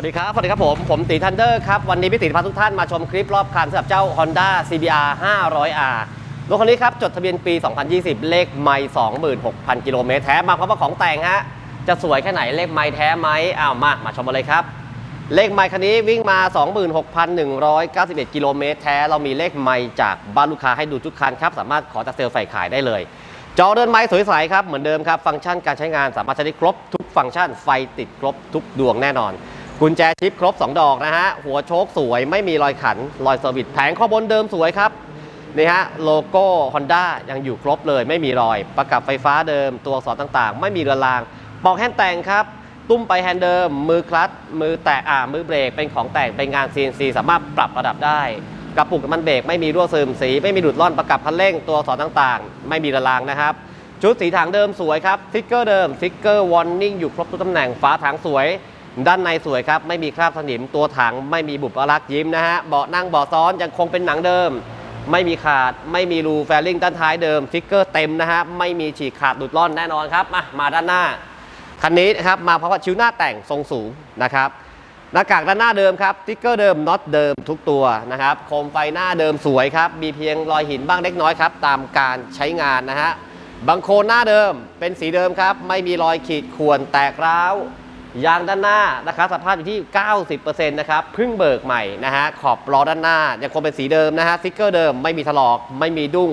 วัสดีครับสวัสดีครับผม ผมตีทันเดอร์ครับ วันนี้พี่ตีพาทุกท่านมาชมคลิปรอบคันสำหรับเจ้า Honda CBR 500R รถคันนี้ครับ จดทะเบียนปี 2020 เลขไมล์26,000 กิโลเมตรแท้มาพร้อมกับของแต่งฮะ จะสวยแค่ไหนเลขไมล์แท้ไหมอ้าวมา มาชมกันเลยครับ เลขไมล์คันนี้วิ่งมา 26,191 กิโลเมตรแท้ เรามีเลขไมล์จากบ้านลูกค้าให้ดูทุกคันครับ สามารถขอจากเซลล์ฝ่ายขายได้เลย จอเดินไม้สวยใสครับ เหมือนเดิมครับ ฟังก์ชันการใช้งานสามารถใช้ได้ครบทุกฟังก์ชัน ไฟติดครบทุกดวงแน่นอน กุญแจชิปครบ 2 ดอกนะฮะ หัวโชคสวยไม่มีรอยขัน รอยเซอร์วิสแผงข้อบนเดิมสวยครับ นี่ฮะ โลโก้ Honda ยังอยู่ครบเลยไม่มีรอย ประกับไฟฟ้าเดิมตัวอักษรต่างๆ ไม่มีเรือรางปอกแฮนด์แต่งครับ ตุ้มไปแฮนด์เดิม มือคลัตช์มือแตะอ่ามือเบรกเป็นของแต่งเป็นงาน CNC สามารถปรับระดับได้กระปุกมันเบรกไม่มีรั่วซึมสีไม่มีดูดร่อนประกับคันเร่งตัวอักษรต่างๆ ไม่มีเรือรางนะครับ ชุดสีถังเดิมสวยครับสติ๊กเกอร์เดิมสติ๊กเกอร์วอร์นิ่งอยู่ครบทุกตำแหน่งฝาถังสวย ด้านในสวยครับไม่มีคราบสนิมตัวถังไม่มีบุบลักษ์ยิ้มนะฮะเบาะนั่งเบาะซ้อนยังคงเป็นหนังเดิม ไม่มีขาดไม่มีรูแฟลิ่งด้านท้ายเดิมสติ๊กเกอร์เต็มนะฮะไม่มีฉีกขาดหลุดร่อนแน่นอนครับมามาด้านหน้าคันนี้นะครับมาเพราะว่าชิ้วหน้าแต่งทรงสูงนะครับหน้ากากด้านหน้าเดิมครับติ๊กเกอร์เดิมน็อตเดิมทุกตัวนะครับโคมไฟหน้าเดิมสวยครับมีเพียงรอยหินบ้างเล็กน้อยครับตามการใช้งานนะฮะบังโคลนหน้าเดิมเป็นสีเดิมครับไม่มีรอยขีดข่วนแตกร้าว ยางด้านหน้านะครับสภาพอยู่ที่ 90%นะครับเพิ่งเบิกใหม่นะฮะขอบล้อด้านหน้ายังคงเป็นสีเดิมนะฮะสติ๊กเกอร์เดิมไม่มีถลอกไม่มีดุ้ง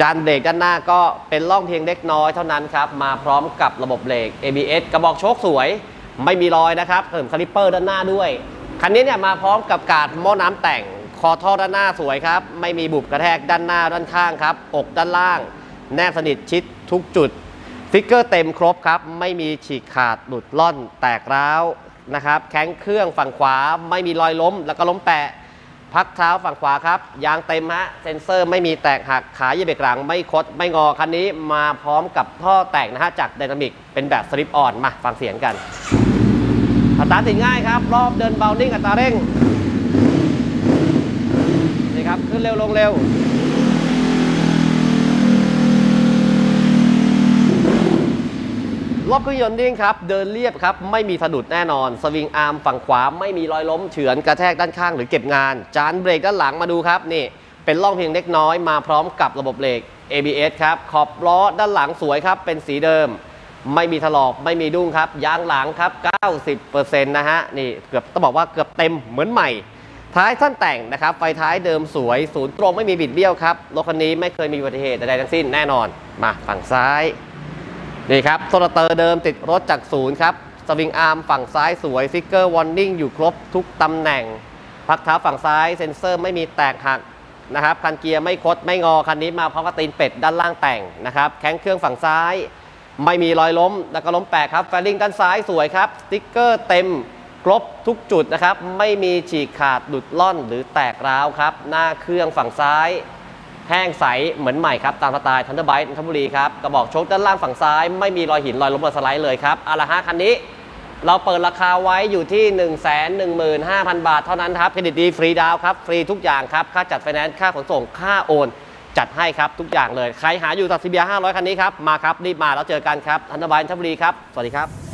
จานเบรกด้านหน้าก็เป็นร่องเพียงเล็กน้อยเท่านั้นครับมาพร้อมกับระบบเบรก ABS กระบอกโชคสวย ไม่มีรอยนะครับเสริมคาลิปเปอร์ด้านหน้าด้วยคันนี้เนี่ยมาพร้อมกับกาดหม้อน้ำแต่งคอท่อด้านหน้าสวยครับไม่มีบุบกระแทกด้านหน้าด้านข้างครับอกด้านล่าง แนบสนิทชิดทุกจุด ติ๊กเกอร์เต็มครบครับ ไม่มีฉีกขาดหลุดล่อนแตกร้าวนะครับแข้งเครื่องฝั่งขวาไม่มีรอยล้ม แล้วก็ล้มแปะ พักเท้าฝั่งขวาครับ ยางเต็มฮะเซ็นเซอร์ไม่มีแตกหักขาเหยียบเบรกหลังไม่คดไม่งอคันนี้มาพร้อมกับท่อแต่งนะฮะจากไดนามิกเป็นแบบสลิปออนมาฟังเสียงกันอัตราติดง่ายครับ รอบเดินเบานิ่งอัตราเร่งนี่ครับขึ้นเร็วลงเร็ว รอบเครื่องยนต์นิ่งครับ เดินเรียบครับ ไม่มีสะดุดแน่นอน สวิงอาร์มฝั่งขวาไม่มีรอยล้มเฉือนกระแทกด้านข้างหรือเก็บงาน จานเบรกด้านหลังมาดูครับนี่ เป็นร่องเพียงเล็กน้อยมาพร้อมกับระบบเบรก ABS ครับ ขอบล้อด้านหลังสวยครับ เป็นสีเดิม ไม่มีถลอกไม่มีดุ้งครับ ยางหลังครับ 90%นะฮะ นี่เกือบต้องบอกว่าเกือบเต็มเหมือนใหม่ ท้ายท่านแต่งนะครับ ไฟท้ายเดิมสวย ศูนย์ตรงไม่มีบิดเบี้ยวครับ รถคันนี้ไม่เคยมีอุบัติเหตุใดๆทั้งสิ้นแน่นอน มาฝั่งซ้าย นี่ครับโซลเตอร์เดิมติดรถจากศูนย์ครับสวิงอาร์มฝั่งซ้ายสวยฟิกเกอร์วอร์นิ่งอยู่ครบทุกตำแหน่ง พักเท้าฝั่งซ้ายเซ็นเซอร์ไม่มีแตกหักนะครับคันเกียร์ไม่คดไม่งอ คันนี้มาพร้อมกับตีนเป็ดด้านล่างแต่งนะครับแข้งเครื่องฝั่งซ้าย ไม่มีรอยล้ม แล้วก็ล้มแปะครับแฟลิงด้านซ้ายสวยครับสติ๊กเกอร์เต็มครบทุกจุดนะครับ ไม่มีฉีกขาดหลุดล่อนหรือแตกร้าวครับ หน้าเครื่องฝั่งซ้าย แห้งใสเหมือนใหม่ครับ ตามสไตล์ทันเดอร์ไบต์นนทบุรีครับ กระบอกโชคด้านล่างฝั่งซ้าย ไม่มีรอยหินรอยล้มรอยสไลด์เลยครับอาละฮะคันนี้ เราเปิดราคาไว้อยู่ที่ 1 1 5 0 0 0 บาทเท่านั้นครับเครดิตดีฟรีดาวครับ ฟรีทุกอย่างครับ ค่าจัดไฟแนนซ์ค่าขนส่งค่าโอน จัดให้ครับทุกอย่างเลย ใครหาอยู่ตัดซีเบีย500คันนี้ครับมาครับรีบมาแล้วเจอกันครับทันเดอร์ไบต์นนทบุรีครับสวัสดีครับ